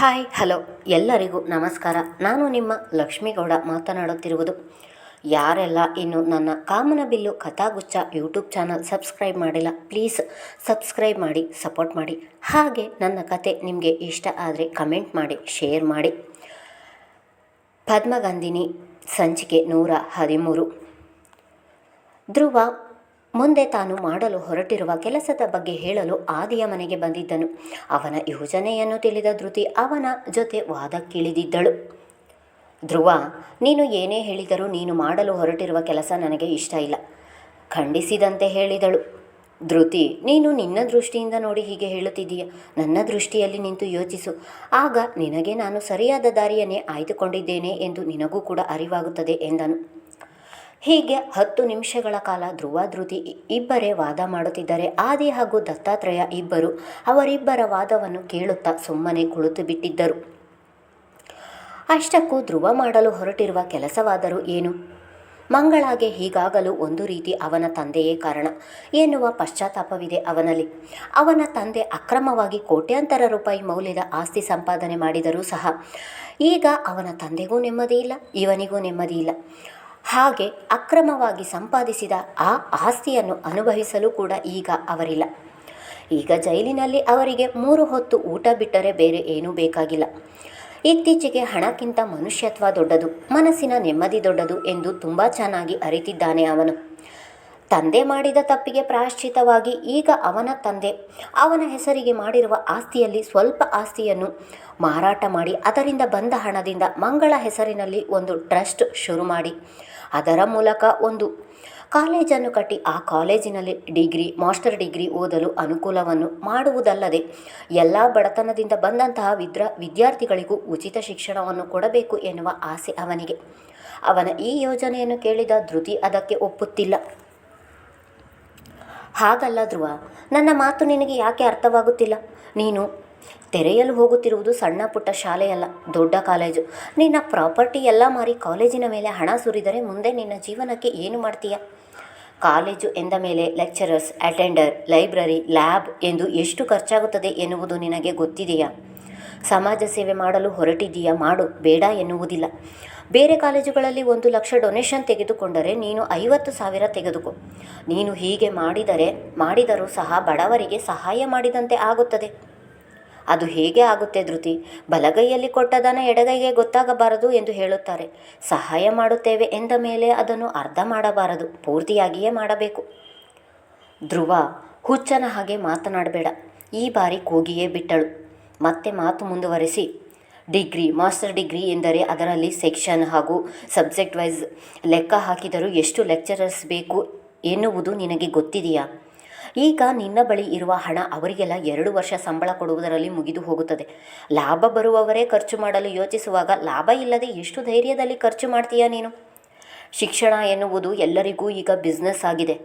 Hi, hello. ಎಲ್ಲರಿಗೂ ನಮಸ್ಕಾರ. ನಾನು ನಿಮ್ಮ ಲಕ್ಷ್ಮೀಗೌಡ ಮಾತನಾಡುತ್ತಿರುವುದು. ಯಾರೆಲ್ಲ ಇನ್ನು ನನ್ನ ಕಾಮನಬಿಲ್ಲು ಕಥಾಗುಚ್ಛ ಯೂಟ್ಯೂಬ್ ಚಾನಲ್ ಸಬ್ಸ್ಕ್ರೈಬ್ ಮಾಡಿಲ್ಲ, ಪ್ಲೀಸ್ ಸಬ್ಸ್ಕ್ರೈಬ್ ಮಾಡಿ, ಸಪೋರ್ಟ್ ಮಾಡಿ. ಹಾಗೆ ನನ್ನ ಕತೆ ನಿಮಗೆ ಇಷ್ಟ ಆದರೆ ಕಮೆಂಟ್ ಮಾಡಿ, ಶೇರ್ ಮಾಡಿ. ಪದ್ಮಗಂಧಿನಿ ಸಂಚಿಕೆ ನೂರ ಹದಿಮೂರು. ಧ್ರುವ ಮುಂದೆ ತಾನು ಮಾಡಲು ಹೊರಟಿರುವ ಕೆಲಸದ ಬಗ್ಗೆ ಹೇಳಲು ಆದಿಯ ಮನೆಗೆ ಬಂದಿದ್ದನು. ಅವನ ಯೋಜನೆಯನ್ನು ತಿಳಿದ ಧೃತಿ ಅವನ ಜೊತೆ ವಾದಕ್ಕಿಳಿದಿದ್ದಳು. ಧ್ರುವ, ನೀನು ಏನೇ ಹೇಳಿದರೂ ನೀನು ಮಾಡಲು ಹೊರಟಿರುವ ಕೆಲಸ ನನಗೆ ಇಷ್ಟ ಇಲ್ಲ. ಖಂಡಿಸಿದಂತೆ ಹೇಳಿದಳು. ಧೃತಿ, ನೀನು ನಿನ್ನ ದೃಷ್ಟಿಯಿಂದ ನೋಡಿ ಹೀಗೆ ಹೇಳುತ್ತಿದ್ದೀಯ. ನನ್ನ ದೃಷ್ಟಿಯಲ್ಲಿ ನಿಂತು ಯೋಚಿಸು. ಆಗ ನಿನಗೆ ನಾನು ಸರಿಯಾದ ದಾರಿಯನ್ನೇ ಆಯ್ದುಕೊಂಡಿದ್ದೇನೆ ಎಂದು ನಿನಗೂ ಕೂಡ ಅರಿವಾಗುತ್ತದೆ ಎಂದನು. ಹೀಗೆ ಹತ್ತು ನಿಮಿಷಗಳ ಕಾಲ ಧ್ರುವ ಧೃತಿ ಇಬ್ಬರೇ ವಾದ ಮಾಡುತ್ತಿದ್ದರೆ. ಆದಿ ಹಾಗೂ ದತ್ತಾತ್ರೇಯ ಇಬ್ಬರು ಅವರಿಬ್ಬರ ವಾದವನ್ನು ಕೇಳುತ್ತಾ ಸುಮ್ಮನೆ ಕುಳಿತು ಬಿಟ್ಟಿದ್ದರು. ಅಷ್ಟಕ್ಕೂ ಧ್ರುವ ಮಾಡಲು ಹೊರಟಿರುವ ಕೆಲಸವಾದರೂ ಏನು? ಮಂಗಳಾಗೆ ಹೀಗಾಗಲು ಒಂದು ರೀತಿ ಅವನ ತಂದೆಯೇ ಕಾರಣ. ಎನ್ನುವ ಪಶ್ಚಾತ್ತಾಪವಿದೆ ಅವನಲ್ಲಿ. ಅವನ ತಂದೆ ಅಕ್ರಮವಾಗಿ ಕೋಟ್ಯಾಂತರ ರೂಪಾಯಿ ಮೌಲ್ಯದ ಆಸ್ತಿ ಸಂಪಾದನೆ ಮಾಡಿದರೂ ಸಹ ಈಗ ಅವನ ತಂದೆಗೂ ನೆಮ್ಮದಿ ಇಲ್ಲ, ಇವನಿಗೂ ನೆಮ್ಮದಿ ಇಲ್ಲ. ಹಾಗೆ ಅಕ್ರಮವಾಗಿ ಸಂಪಾದಿಸಿದ ಆ ಆಸ್ತಿಯನ್ನು ಅನುಭವಿಸಲು ಕೂಡ ಈಗ ಅವರಿಲ್ಲ. ಈಗ ಜೈಲಿನಲ್ಲಿ ಅವರಿಗೆ ಮೂರು ಹೊತ್ತು ಊಟ ಬಿಟ್ಟರೆ ಬೇರೆ ಏನೂ ಬೇಕಾಗಿಲ್ಲ. ಇತ್ತೀಚೆಗೆ ಹಣಕ್ಕಿಂತ ಮನುಷ್ಯತ್ವ ದೊಡ್ಡದು, ಮನಸ್ಸಿನ ನೆಮ್ಮದಿ ದೊಡ್ಡದು ಎಂದು ತುಂಬ ಚೆನ್ನಾಗಿ ಅರಿತಿದ್ದಾನೆ ಅವನು. ತಂದೆ ಮಾಡಿದ ತಪ್ಪಿಗೆ ಪ್ರಾಯಶ್ಚಿತವಾಗಿ ಈಗ ಅವನ ತಂದೆ, ಅವನ ಹೆಸರಿಗೆ ಮಾಡಿರುವ ಆಸ್ತಿಯಲ್ಲಿ ಸ್ವಲ್ಪ ಆಸ್ತಿಯನ್ನು ಮಾರಾಟ ಮಾಡಿ ಅದರಿಂದ ಬಂದ ಹಣದಿಂದ ಮಂಗಳ ಹೆಸರಿನಲ್ಲಿ ಒಂದು ಟ್ರಸ್ಟ್ ಶುರು ಮಾಡಿ. ಅದರ ಮೂಲಕ ಒಂದು ಕಾಲೇಜನ್ನು ಕಟ್ಟಿ ಆ ಕಾಲೇಜಿನಲ್ಲಿ ಡಿಗ್ರಿ, ಮಾಸ್ಟರ್ ಡಿಗ್ರಿ ಓದಲು ಅನುಕೂಲವನ್ನು ಮಾಡುವುದಲ್ಲದೆ ಎಲ್ಲ ಬಡತನದಿಂದ ಬಂದಂತಹ ವಿದ್ರ, ವಿದ್ಯಾರ್ಥಿಗಳಿಗೂ ಉಚಿತ ಶಿಕ್ಷಣವನ್ನು ಕೊಡಬೇಕು ಎನ್ನುವ ಆಸೆ ಅವನಿಗೆ. ಅವನ ಈ ಯೋಜನೆಯನ್ನು ಕೇಳಿದ ಧೃತಿ ಅದಕ್ಕೆ ಒಪ್ಪುತ್ತಿಲ್ಲ. ಹಾಗಲ್ಲ ಧ್ರುವ. ನನ್ನ ಮಾತು ನಿನಗೆ ಯಾಕೆ ಅರ್ಥವಾಗುತ್ತಿಲ್ಲ? ನೀನು ತೆರೆಯಲು ಹೋಗುತ್ತಿರುವುದು ಸಣ್ಣ ಪುಟ್ಟ ಶಾಲೆಯಲ್ಲ, ದೊಡ್ಡ ಕಾಲೇಜು. ನಿನ್ನ ಪ್ರಾಪರ್ಟಿ ಎಲ್ಲ ಮಾರಿ ಕಾಲೇಜಿನ ಮೇಲೆ ಹಣ ಸುರಿದರೆ ಮುಂದೆ ನಿನ್ನ ಜೀವನಕ್ಕೆ ಏನು ಮಾಡ್ತೀಯ? ಕಾಲೇಜು ಎಂದ ಮೇಲೆ ಲೆಕ್ಚರರ್ಸ್, ಅಟೆಂಡರ್, ಲೈಬ್ರರಿ, ಲ್ಯಾಬ್ ಎಂದು ಎಷ್ಟು ಖರ್ಚಾಗುತ್ತದೆ ಎನ್ನುವುದು ನಿನಗೆ ಗೊತ್ತಿದೆಯಾ? ಸಮಾಜ ಸೇವೆ ಮಾಡಲು ಹೊರಟಿದ್ದೀಯಾ? ಮಾಡು. ಬೇಡ ಎನ್ನುವುದಿಲ್ಲ. ಬೇರೆ ಕಾಲೇಜುಗಳಲ್ಲಿ ಒಂದು ಲಕ್ಷ ಡೊನೇಷನ್ ತೆಗೆದುಕೊಂಡರೆ ನೀನು ಐವತ್ತು ಸಾವಿರ ತೆಗೆದುಕೋ. ನೀನು ಹೀಗೆ ಮಾಡಿದರೆ, ಮಾಡಿದರೂ ಸಹ ಬಡವರಿಗೆ ಸಹಾಯ ಮಾಡಿದಂತೆ ಆಗುತ್ತದೆ. ಅದು ಹೇಗೆ ಆಗುತ್ತೆ ಧೃತಿ? ಬಲಗೈಯಲ್ಲಿ ಕೊಟ್ಟದನ ಎಡಗೈಗೆ ಗೊತ್ತಾಗಬಾರದು ಎಂದು ಹೇಳುತ್ತಾರೆ. ಸಹಾಯ ಮಾಡುತ್ತೇವೆ ಎಂದ ಮೇಲೆ ಅದನ್ನು ಅರ್ಧ ಮಾಡಬಾರದು, ಪೂರ್ತಿಯಾಗಿಯೇ ಮಾಡಬೇಕು. ಧ್ರುವ, ಹುಚ್ಚನ ಹಾಗೆ ಮಾತನಾಡಬೇಡ. ಈ ಬಾರಿ ಕೂಗಿಯೇ ಬಿಟ್ಟಳು. ಮತ್ತೆ ಮಾತು ಮುಂದುವರೆಸಿ ಡಿಗ್ರಿ, ಮಾಸ್ಟರ್ ಡಿಗ್ರಿ ಎಂದರೆ ಅದರಲ್ಲಿ ಸೆಕ್ಷನ್ ಹಾಗೂ ಸಬ್ಜೆಕ್ಟ್ ವೈಸ್ ಲೆಕ್ಕ ಹಾಕಿದರೂ ಎಷ್ಟು ಲೆಕ್ಚರರ್ಸ್ ಬೇಕು ಎನ್ನುವುದು ನಿನಗೆ ಗೊತ್ತಿದೆಯಾ? ಈಗ ನಿನ್ನ ಬಳಿ ಇರುವ ಹಣ ಅವರಿಗೆಲ್ಲ ಎರಡು ವರ್ಷ ಸಂಬಳ ಕೊಡುವುದರಲ್ಲಿ ಮುಗಿದು ಹೋಗುತ್ತದೆ. ಲಾಭ ಬರುವವರೇ ಖರ್ಚು ಮಾಡಲು ಯೋಚಿಸುವಾಗ ಲಾಭ ಇಲ್ಲದೆ ಎಷ್ಟು ಧೈರ್ಯದಲ್ಲಿ ಖರ್ಚು ಮಾಡ್ತೀಯಾ ನೀನು? ಶಿಕ್ಷಣ ಎನ್ನುವುದು ಎಲ್ಲರಿಗೂ ಈಗ ಬಿಸ್ನೆಸ್ ಆಗಿದೆ.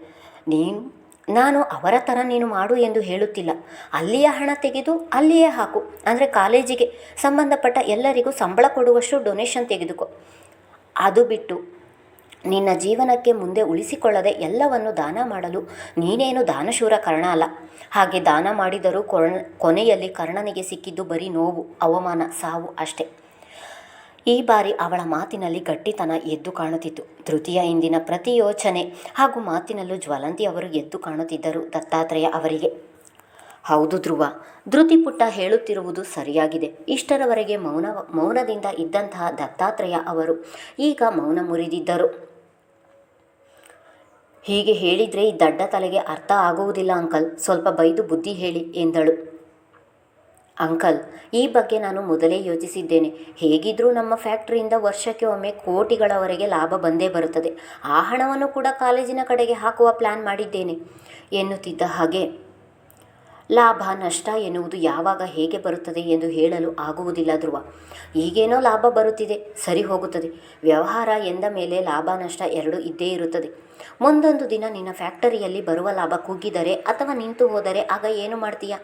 ನೀನು ನಾನು ಅವರ ಥರ ನೀನು ಮಾಡು ಎಂದು ಹೇಳುತ್ತಿಲ್ಲ. ಅಲ್ಲಿಯ ಹಣ ತೆಗೆದು ಅಲ್ಲಿಯೇ ಹಾಕು. ಅಂದರೆ ಕಾಲೇಜಿಗೆ ಸಂಬಂಧಪಟ್ಟ ಎಲ್ಲರಿಗೂ ಸಂಬಳ ಕೊಡುವಷ್ಟು ಡೊನೇಷನ್ ತೆಗೆದುಕೋ. ಅದು ಬಿಟ್ಟು ನಿನ್ನ ಜೀವನಕ್ಕೆ ಮುಂದೆ ಉಳಿಸಿಕೊಳ್ಳದೆ ಎಲ್ಲವನ್ನು ದಾನ ಮಾಡಲು ನೀನೇನು ದಾನಶೂರ ಕರ್ಣ ಅಲ್ಲ. ಹಾಗೆ ದಾನ ಮಾಡಿದರೂ ಕೊನ ಕೊನೆಯಲ್ಲಿ ಕರ್ಣನಿಗೆ ಸಿಕ್ಕಿದ್ದು ಬರೀ ನೋವು, ಅವಮಾನ, ಸಾವು ಅಷ್ಟೆ. ಈ ಬಾರಿ ಅವಳ ಮಾತಿನಲ್ಲಿ ಗಟ್ಟಿತನ ಎದ್ದು ಕಾಣುತ್ತಿತ್ತು. ತೃತೀಯ ಇಂದಿನ ಪ್ರತಿ ಯೋಚನೆ ಹಾಗೂ ಮಾತಿನಲ್ಲೂ ಜ್ವಲಂತಿ ಅವರು ಎದ್ದು ಕಾಣುತ್ತಿದ್ದರು ದತ್ತಾತ್ರೇಯ ಅವರಿಗೆ. ಹೌದು ಧ್ರುವ, ಧೃತಿ ಪುಟ್ಟ ಹೇಳುತ್ತಿರುವುದು ಸರಿಯಾಗಿದೆ. ಇಷ್ಟರವರೆಗೆ ಮೌನ, ಮೌನದಿಂದ ಇದ್ದಂತಹ ದತ್ತಾತ್ರೇಯ ಅವರು ಈಗ ಮೌನ ಮುರಿದಿದ್ದರು. ಹೀಗೆ ಹೇಳಿದರೆ ಈ ದಡ್ಡ ತಲೆಗೆ ಅರ್ಥ ಆಗುವುದಿಲ್ಲ ಅಂಕಲ್. ಸ್ವಲ್ಪ ಬೈದು ಬುದ್ಧಿ ಹೇಳಿ ಎಂದಳು. ಅಂಕಲ್, ಈ ಬಗ್ಗೆ ನಾನು ಮೊದಲೇ ಯೋಚಿಸಿದ್ದೇನೆ. ಹೇಗಿದ್ರೂ ನಮ್ಮ ಫ್ಯಾಕ್ಟ್ರಿಯಿಂದ ವರ್ಷಕ್ಕೆ ಒಮ್ಮೆ ಕೋಟಿಗಳವರೆಗೆ ಲಾಭ ಬಂದೇ ಬರುತ್ತದೆ. ಆ ಹಣವನ್ನು ಕೂಡ ಕಾಲೇಜಿನ ಕಡೆಗೆ ಹಾಕುವ ಪ್ಲ್ಯಾನ್ ಮಾಡಿದ್ದೇನೆ. ಎನ್ನುತ್ತಿದ್ದ ಹಾಗೆ, ಲಾಭ, ನಷ್ಟ ಎನ್ನುವುದು ಯಾವಾಗ ಹೇಗೆ ಬರುತ್ತದೆ ಎಂದು ಹೇಳಲು ಆಗುವುದಿಲ್ಲ ಧ್ರುವ. ಈಗೇನೋ ಲಾಭ ಬರುತ್ತಿದೆ, ಸರಿ ಹೋಗುತ್ತದೆ. ವ್ಯವಹಾರ ಎಂದ ಮೇಲೆ ಲಾಭ, ನಷ್ಟ ಎರಡೂ ಇದ್ದೇ ಇರುತ್ತದೆ. ಮುಂದೊಂದು ದಿನ ನಿನ್ನ ಫ್ಯಾಕ್ಟರಿಯಲ್ಲಿ ಬರುವ ಲಾಭ ಕುಗ್ಗಿದರೆ ಅಥವಾ ನಿಂತು ಹೋದರೆ ಆಗ ಏನು ಮಾಡ್ತೀಯ?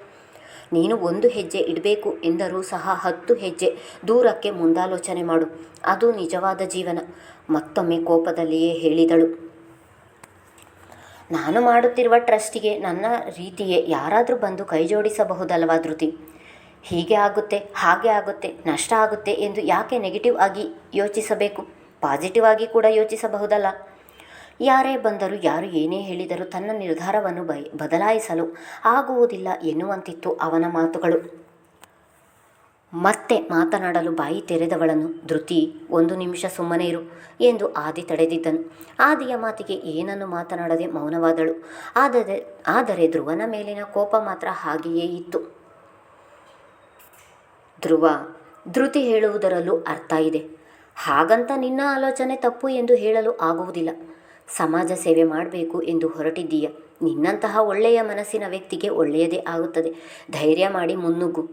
ನೀನು ಒಂದು ಹೆಜ್ಜೆ ಇಡಬೇಕು ಎಂದರೂ ಸಹ ಹತ್ತು ಹೆಜ್ಜೆ ದೂರಕ್ಕೆ ಮುಂದಾಲೋಚನೆ ಮಾಡು. ಅದು ನಿಜವಾದ ಜೀವನ. ಮತ್ತೊಮ್ಮೆ ಕೋಪದಲ್ಲಿಯೇ ಹೇಳಿದಳು. ನಾನು ಮಾಡುತ್ತಿರುವ ಟ್ರಸ್ಟಿಗೆ ನನ್ನ ರೀತಿಯೇ ಯಾರಾದರೂ ಬಂದು ಕೈಜೋಡಿಸಬಹುದಲ್ವಾ ಧೃತಿ? ಹೀಗೆ ಆಗುತ್ತೆ, ಹಾಗೆ ಆಗುತ್ತೆ, ನಷ್ಟ ಆಗುತ್ತೆ ಎಂದು ಯಾಕೆ ನೆಗೆಟಿವ್ ಆಗಿ ಯೋಚಿಸಬೇಕು? ಪಾಸಿಟಿವ್ ಆಗಿ ಕೂಡ ಯೋಚಿಸಬಹುದಲ್ಲ. ಯಾರೇ ಬಂದರೂ ಯಾರು ಏನೇ ಹೇಳಿದರೂ ತನ್ನ ನಿರ್ಧಾರವನ್ನು ಬಯ ಬದಲಾಯಿಸಲು ಆಗುವುದಿಲ್ಲ ಎನ್ನುವಂತಿತ್ತು ಅವನ ಮಾತುಗಳು. ಮತ್ತೆ ಮಾತನಾಡಲು ಬಾಯಿ ತೆರೆದವಳನ್ನು, ಧೃತಿ, ಒಂದು ನಿಮಿಷ ಸುಮ್ಮನೆ ಇರು ಎಂದು ಆದಿ ತಡೆದಿದ್ದನು. ಆದಿಯ ಮಾತಿಗೆ ಏನನ್ನು ಮಾತನಾಡದೆ ಮೌನವಾದಳು. ಆದರೆ ಆದರೆ ಧ್ರುವನ ಮೇಲಿನ ಕೋಪ ಮಾತ್ರ ಹಾಗೆಯೇ ಇತ್ತು. ಧ್ರುವ, ಧೃತಿ ಹೇಳುವುದರಲ್ಲೂ ಅರ್ಥ ಇದೆ. ಹಾಗಂತ ನಿನ್ನ ಆಲೋಚನೆ ತಪ್ಪು ಎಂದು ಹೇಳಲು ಆಗುವುದಿಲ್ಲ. ಸಮಾಜ ಸೇವೆ ಮಾಡಬೇಕು ಎಂದು ಹೊರಟಿದ್ದೀಯ. ನಿನ್ನಂತಹ ಒಳ್ಳೆಯ ಮನಸ್ಸಿನ ವ್ಯಕ್ತಿಗೆ ಒಳ್ಳೆಯದೇ ಆಗುತ್ತದೆ. ಧೈರ್ಯ ಮಾಡಿ ಮುನ್ನುಗ್ಗು.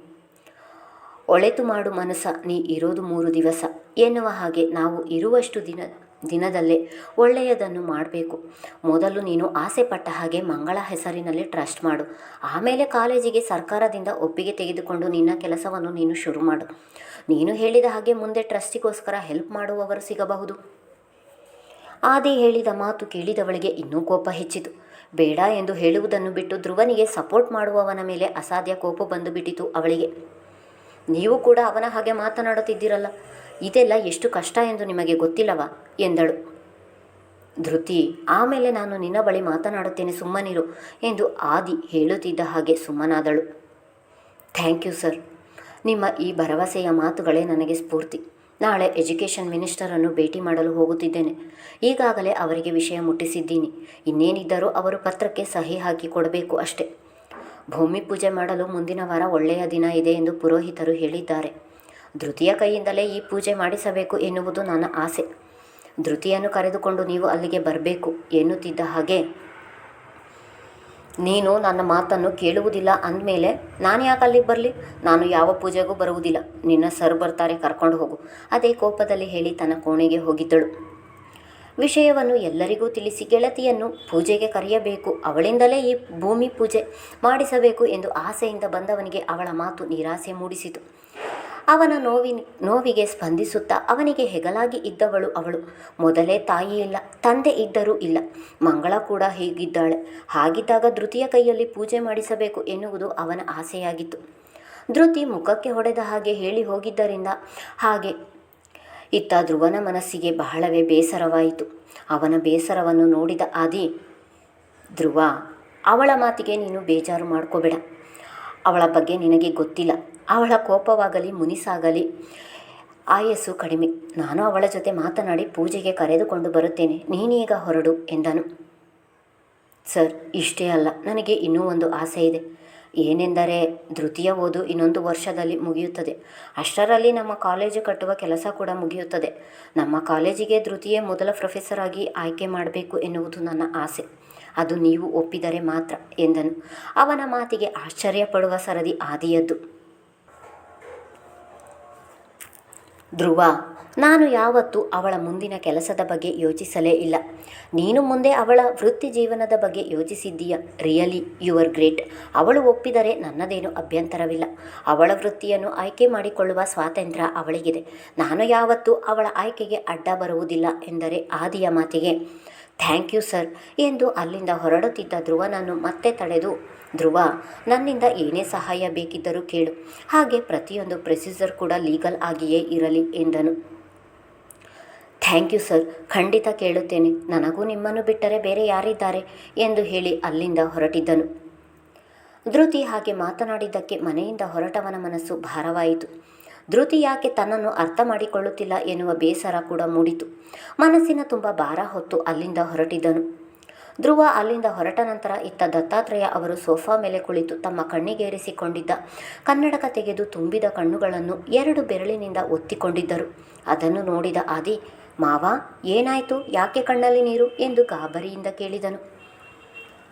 ಒಳೆತು ಮಾಡು ಮನಸ್ಸ. ನೀ ಇರೋದು ಮೂರು ದಿವಸ. ಎನ್ನುವ ಹಾಗೆ ನಾವು ಇರುವಷ್ಟು ದಿನ, ದಿನದಲ್ಲೇ ಒಳ್ಳೆಯದನ್ನು ಮಾಡಬೇಕು. ಮೊದಲು ನೀನು ಆಸೆ ಪಟ್ಟ ಹಾಗೆ ಮಂಗಳ ಹೆಸರಿನಲ್ಲಿ ಟ್ರಸ್ಟ್ ಮಾಡು. ಆಮೇಲೆ ಕಾಲೇಜಿಗೆ ಸರ್ಕಾರದಿಂದ ಒಪ್ಪಿಗೆ ತೆಗೆದುಕೊಂಡು ನಿನ್ನ ಕೆಲಸವನ್ನು ನೀನು ಶುರು ಮಾಡು. ನೀನು ಹೇಳಿದ ಹಾಗೆ ಮುಂದೆ ಟ್ರಸ್ಟಿಗೋಸ್ಕರ ಹೆಲ್ಪ್ ಮಾಡುವವರು ಸಿಗಬಹುದು. ಆದಿ ಹೇಳಿದ ಮಾತು ಕೇಳಿದವಳಿಗೆ ಇನ್ನೂ ಕೋಪ ಹೆಚ್ಚಿತು. ಬೇಡ ಎಂದು ಹೇಳುವುದನ್ನು ಬಿಟ್ಟು ಧ್ರುವನಿಗೆ ಸಪೋರ್ಟ್ ಮಾಡುವವನ ಮೇಲೆ ಅಸಾಧ್ಯ ಕೋಪ ಬಂದುಬಿಟ್ಟಿತು ಅವಳಿಗೆ. ನೀವು ಕೂಡ ಅವನ ಹಾಗೆ ಮಾತನಾಡುತ್ತಿದ್ದೀರಲ್ಲ. ಇದೆಲ್ಲ ಎಷ್ಟು ಕಷ್ಟ ಎಂದು ನಿಮಗೆ ಗೊತ್ತಿಲ್ಲವಾ? ಎಂದಳು. ಧೃತಿ, ಆಮೇಲೆ ನಾನು ನಿನ್ನ ಬಳಿ ಮಾತನಾಡುತ್ತೇನೆ ಸುಮ್ಮನಿರು ಎಂದು ಆದಿ ಹೇಳುತ್ತಿದ್ದ ಹಾಗೆ ಸುಮ್ಮನಾದಳು. Thank you sir. ನಿಮ್ಮ ಈ ಭರವಸೆಯ ಮಾತುಗಳೇ ನನಗೆ ಸ್ಫೂರ್ತಿ. ನಾಳೆ ಎಜುಕೇಷನ್ ಮಿನಿಸ್ಟರನ್ನು ಭೇಟಿ ಮಾಡಲು ಹೋಗುತ್ತಿದ್ದೇನೆ. ಈಗಾಗಲೇ ಅವರಿಗೆ ವಿಷಯ ಮುಟ್ಟಿಸಿದ್ದೀನಿ. ಇನ್ನೇನಿದ್ದರೂ ಅವರು ಪತ್ರಕ್ಕೆ ಸಹಿ ಹಾಕಿ ಕೊಡಬೇಕು ಅಷ್ಟೆ. ಭೂಮಿ ಪೂಜೆ ಮಾಡಲು ಮುಂದಿನ ವಾರ ಒಳ್ಳೆಯ ದಿನ ಇದೆ ಎಂದು ಪುರೋಹಿತರು ಹೇಳಿದ್ದಾರೆ. ಧೃತಿಯ ಕೈಯಿಂದಲೇ ಈ ಪೂಜೆ ಮಾಡಿಸಬೇಕು ಎನ್ನುವುದು ನನ್ನ ಆಸೆ. ಧೃತಿಯನ್ನು ಕರೆದುಕೊಂಡು ನೀವು ಅಲ್ಲಿಗೆ ಬರಬೇಕು ಎನ್ನುತ್ತಿದ್ದ ಹಾಗೆ ನೀನು ನನ್ನ ಮಾತನ್ನು ಕೇಳುವುದಿಲ್ಲ ಅಂದಮೇಲೆ ನಾನು ಯಾಕೆ ಅಲ್ಲಿಗೆ ಬರಲಿ? ನಾನು ಯಾವ ಪೂಜೆಗೂ ಬರುವುದಿಲ್ಲ. ನಿನ್ನ ಸರ್ ಬರ್ತಾರೆ, ಕರ್ಕೊಂಡು ಹೋಗು. ಅದೇ ಕೋಪದಲ್ಲಿ ಹೇಳಿ ತನ್ನ ಕೋಣೆಗೆ ಹೋಗಿದ್ದಳು. ವಿಷಯವನ್ನು ಎಲ್ಲರಿಗೂ ತಿಳಿಸಿ ಗೆಳತಿಯನ್ನು ಪೂಜೆಗೆ ಕರೆಯಬೇಕು. ಅವಳಿಂದಲೇ ಈ ಭೂಮಿ ಪೂಜೆ ಮಾಡಿಸಬೇಕು ಎಂದು ಆಸೆಯಿಂದ ಬಂದವನಿಗೆ ಅವಳ ಮಾತು ನಿರಾಸೆ ಮೂಡಿಸಿತು. ಅವನ ನೋವಿನ ನೋವಿಗೆ ಸ್ಪಂದಿಸುತ್ತಾ ಅವನಿಗೆ ಹೆಗಲಾಗಿ ಇದ್ದವಳು ಅವಳು. ಮೊದಲೇ ತಾಯಿ ಇಲ್ಲ, ತಂದೆ ಇದ್ದರೂ ಇಲ್ಲ. ಮಂಗಳ ಕೂಡ ಹೀಗಿದ್ದಾಳೆ. ಹಾಗಿದ್ದಾಗ ಧೃತಿಯ ಕೈಯಲ್ಲಿ ಪೂಜೆ ಮಾಡಿಸಬೇಕು ಎನ್ನುವುದು ಅವನ ಆಸೆಯಾಗಿತ್ತು. ಧೃತಿ ಮುಖಕ್ಕೆ ಹೊಡೆದ ಹಾಗೆ ಹೇಳಿ ಹೋಗಿದ್ದರಿಂದ ಹಾಗೆ ಇತ್ತ ಧ್ರುವನ ಮನಸ್ಸಿಗೆ ಬಹಳವೇ ಬೇಸರವಾಯಿತು. ಅವನ ಬೇಸರವನ್ನು ನೋಡಿದ ಆದಿ, ಧ್ರುವ, ಅವಳ ಮಾತಿಗೆ ನೀನು ಬೇಜಾರು ಮಾಡ್ಕೋಬೇಡ. ಅವಳ ಬಗ್ಗೆ ನಿನಗೆ ಗೊತ್ತಿಲ್ಲ. ಅವಳ ಕೋಪವಾಗಲಿ, ಮುನಿಸಾಗಲಿ, ಆಯಸ್ಸು ಕಡಿಮೆ. ನಾನು ಅವಳ ಜೊತೆ ಮಾತನಾಡಿ ಪೂಜೆಗೆ ಕರೆದುಕೊಂಡು ಬರುತ್ತೇನೆ. ನೀನೀಗ ಹೊರಡು ಎಂದನು. ಸರ್, ಇಷ್ಟೇ ಅಲ್ಲ. ನನಗೆ ಇನ್ನೂ ಒಂದು ಆಸೆ ಇದೆ. ಏನೆಂದರೆ ದೃತೀಯ ಓದು ಇನ್ನೊಂದು ವರ್ಷದಲ್ಲಿ ಮುಗಿಯುತ್ತದೆ. ಅಷ್ಟರಲ್ಲಿ ನಮ್ಮ ಕಾಲೇಜು ಕಟ್ಟುವ ಕೆಲಸ ಕೂಡ ಮುಗಿಯುತ್ತದೆ. ನಮ್ಮ ಕಾಲೇಜಿಗೆ ಧೃತಿಯೇ ಮೊದಲ ಪ್ರೊಫೆಸರ್ ಆಗಿ ಆಯ್ಕೆ ಮಾಡಬೇಕು ಎನ್ನುವುದು ನನ್ನ ಆಸೆ. ಅದು ನೀವು ಒಪ್ಪಿದರೆ ಮಾತ್ರ ಎಂದನು. ಅವನ ಮಾತಿಗೆ ಆಶ್ಚರ್ಯಪಡುವ ಸರದಿ ಆದಿಯದ್ದು. ಧ್ರುವ, ನಾನು ಯಾವತ್ತೂ ಅವಳ ಮುಂದಿನ ಕೆಲಸದ ಬಗ್ಗೆ ಯೋಚಿಸಲೇ ಇಲ್ಲ. ನೀನು ಮುಂದೆ ಅವಳ ವೃತ್ತಿ ಜೀವನದ ಬಗ್ಗೆ ಯೋಚಿಸಿದ್ದೀಯ. ರಿಯಲಿ ಯುವರ್ ಗ್ರೇಟ್ ಅವಳು ಒಪ್ಪಿದರೆ ನನ್ನದೇನು ಅಭ್ಯಂತರವಿಲ್ಲ. ಅವಳ ವೃತ್ತಿಯನ್ನು ಆಯ್ಕೆ ಮಾಡಿಕೊಳ್ಳುವ ಸ್ವಾತಂತ್ರ್ಯ ಅವಳಿಗಿದೆ. ನಾನು ಯಾವತ್ತೂ ಅವಳ ಆಯ್ಕೆಗೆ ಅಡ್ಡ ಬರುವುದಿಲ್ಲ ಎಂದರೆ ಆದಿಯ ಮಾತಿಗೆ ಥ್ಯಾಂಕ್ ಯು ಸರ್ ಎಂದು ಅಲ್ಲಿಂದ ಹೊರಡುತ್ತಿದ್ದ ಧ್ರುವನನ್ನು ಮತ್ತೆ ತಡೆದು, ಧ್ರುವ, ನನ್ನಿಂದ ಏನೇ ಸಹಾಯ ಬೇಕಿದ್ದರೂ ಕೇಳು. ಹಾಗೆ ಪ್ರತಿಯೊಂದು ಪ್ರೊಸೀಜರ್ ಕೂಡ ಲೀಗಲ್ ಆಗಿಯೇ ಇರಲಿ, ಎಂದನು. ಥ್ಯಾಂಕ್ ಯು ಸರ್, ಖಂಡಿತ ಕೇಳುತ್ತೇನೆ. ನನಗೂ ನಿಮ್ಮನ್ನು ಬಿಟ್ಟರೆ ಬೇರೆ ಯಾರಿದ್ದಾರೆ? ಎಂದು ಹೇಳಿ ಅಲ್ಲಿಂದ ಹೊರಟಿದ್ದನು. ಧೃತಿ ಹಾಗೆ ಮಾತನಾಡಿದ್ದಕ್ಕೆ ಮನೆಯಿಂದ ಹೊರಟವನ ಮನಸ್ಸು ಭಾರವಾಯಿತು. ಧೃತಿ ಯಾಕೆ ತನ್ನನ್ನು ಅರ್ಥ ಮಾಡಿಕೊಳ್ಳುತ್ತಿಲ್ಲ ಎನ್ನುವ ಬೇಸರ ಕೂಡ ಮೂಡಿತು. ಮನಸ್ಸಿನ ತುಂಬ ಭಾರ ಹೊತ್ತು ಅಲ್ಲಿಂದ ಹೊರಟಿದ್ದನು ಧ್ರುವ ಅಲ್ಲಿಂದ ಹೊರಟ ನಂತರ ಇತ್ತ ದತ್ತಾತ್ರೇಯ ಅವರು ಸೋಫಾ ಮೇಲೆ ಕುಳಿತು ತಮ್ಮ ಕಣ್ಣಿಗೇರಿಸಿಕೊಂಡಿದ್ದ ಕನ್ನಡಕ ತೆಗೆದು ತುಂಬಿದ ಕಣ್ಣುಗಳನ್ನು ಎರಡು ಬೆರಳಿನಿಂದ ಒತ್ತಿಕೊಂಡಿದ್ದರು. ಅದನ್ನು ನೋಡಿದ ಆದಿ, ಮಾವ, ಏನಾಯಿತು? ಯಾಕೆ ಕಣ್ಣಲ್ಲಿ ನೀರು? ಎಂದು ಗಾಬರಿಯಿಂದ ಕೇಳಿದನು.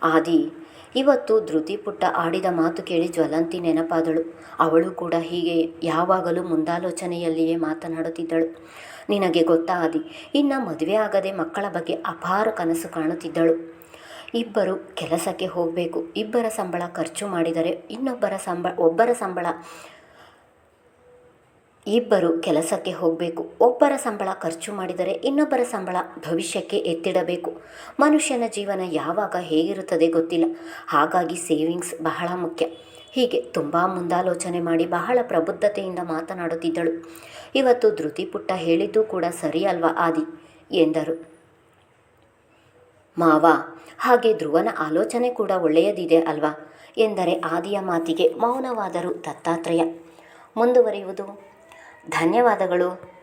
ಆದಿ ಇವತ್ತು ಧೃತಿ ಪುಟ್ಟ ಆಡಿದ ಮಾತು ಕೇಳಿ ಜ್ವಲಂತಿ ನೆನಪಾದಳು. ಅವಳು ಕೂಡ ಹೀಗೆ ಯಾವಾಗಲೂ ಮುಂದಾಲೋಚನೆಯಲ್ಲಿಯೇ ಮಾತನಾಡುತ್ತಿದ್ದಳು. ನಿನಗೆ ಗೊತ್ತಾದಿ ಇನ್ನು ಮದುವೆ ಆಗದೆ ಮಕ್ಕಳ ಬಗ್ಗೆ ಅಪಾರ ಕನಸು ಕಾಣುತ್ತಿದ್ದಳು. ಇಬ್ಬರು ಕೆಲಸಕ್ಕೆ ಹೋಗಬೇಕು. ಇಬ್ಬರ ಸಂಬಳ ಖರ್ಚು ಮಾಡಿದರೆ ಇನ್ನೊಬ್ಬರ ಸಂಬಳ, ಒಬ್ಬರ ಸಂಬಳ ಇಬ್ಬರು ಕೆಲಸಕ್ಕೆ ಹೋಗಬೇಕು. ಒಬ್ಬರ ಸಂಬಳ ಖರ್ಚು ಮಾಡಿದರೆ ಇನ್ನೊಬ್ಬರ ಸಂಬಳ ಭವಿಷ್ಯಕ್ಕೆ ಎತ್ತಿಡಬೇಕು. ಮನುಷ್ಯನ ಜೀವನ ಯಾವಾಗ ಹೇಗಿರುತ್ತದೆ ಗೊತ್ತಿಲ್ಲ. ಹಾಗಾಗಿ ಸೇವಿಂಗ್ಸ್ ಬಹಳ ಮುಖ್ಯ. ಹೀಗೆ ತುಂಬ ಮುಂದಾಲೋಚನೆ ಮಾಡಿ ಬಹಳ ಪ್ರಬುದ್ಧತೆಯಿಂದ ಮಾತನಾಡುತ್ತಿದ್ದಳು. ಇವತ್ತು ಧೃತಿ ಪುಟ್ಟ ಹೇಳಿದ್ದು ಕೂಡ ಸರಿ ಅಲ್ವಾ ಆದಿ? ಎಂದರು. ಮಾವ, ಹಾಗೆ ಧ್ರುವನ ಆಲೋಚನೆ ಕೂಡ ಒಳ್ಳೆಯದಿದೆ ಅಲ್ವಾ? ಎಂದರೆ ಆದಿಯ ಮಾತಿಗೆ ಮೌನವಾದರು ದತ್ತಾತ್ರೇಯ. ಮುಂದುವರಿಯುವುದು? ಧನ್ಯವಾದಗಳು.